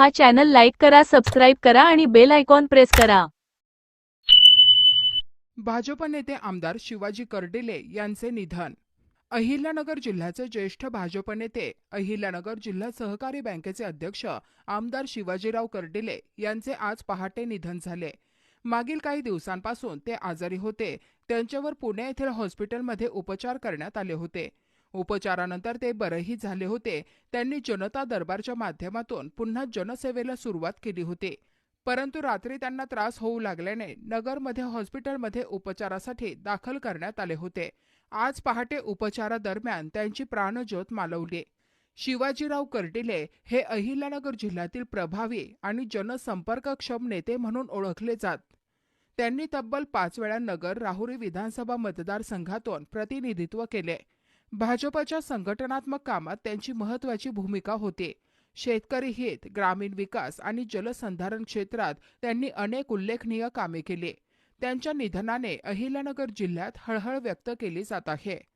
हा channel like करा subscribe करा आणि बेल आयकॉन प्रेस करा. भाजप नेते आमदार शिवाजी कर्डिले यांचे निधन. अहिल्यानगर जिल्ह्याचे ज्येष्ठ भाजप नेते अहिल्यानगर जिल्हा सहकारी बँकेचे अध्यक्ष आमदार शिवाजीराव कर्डिले यांचे आज पहाटे निधन झाले. मागील काही दिवसांपासून ते आजारी होते. त्यांच्यावर पुणे येथील हॉस्पिटलमध्ये उपचार करण्यात आले होते. उपचारानंतर ते बरेही झाले होते. त्यांनी जनता दरबारच्या माध्यमातून पुन्हा जनसेवेला सुरुवात केली होती. परंतु रात्री त्यांना त्रास होऊ लागल्याने नगरमध्ये हॉस्पिटलमध्ये उपचारासाठी दाखल करण्यात आले होते. आज पहाटे उपचारादरम्यान त्यांची प्राणज्योत मालवली. शिवाजीराव कर्डिले हे अहिल्यानगर जिल्ह्यातील प्रभावी आणि जनसंपर्कक्षम नेते म्हणून ओळखले जात. त्यांनी तब्बल पाच वेळा नगर राहुरी विधानसभा मतदारसंघातून प्रतिनिधित्व केले. भाजपच्या संघटनात्मक कामात त्यांची महत्वाची भूमिका होती. शेतकरी हित ग्रामीण विकास आणि जलसंधारण क्षेत्रात त्यांनी अनेक उल्लेखनीय कामे केली. त्यांच्या निधनाने अहिल्यानगर जिल्ह्यात हळहळ व्यक्त केली जात आहे.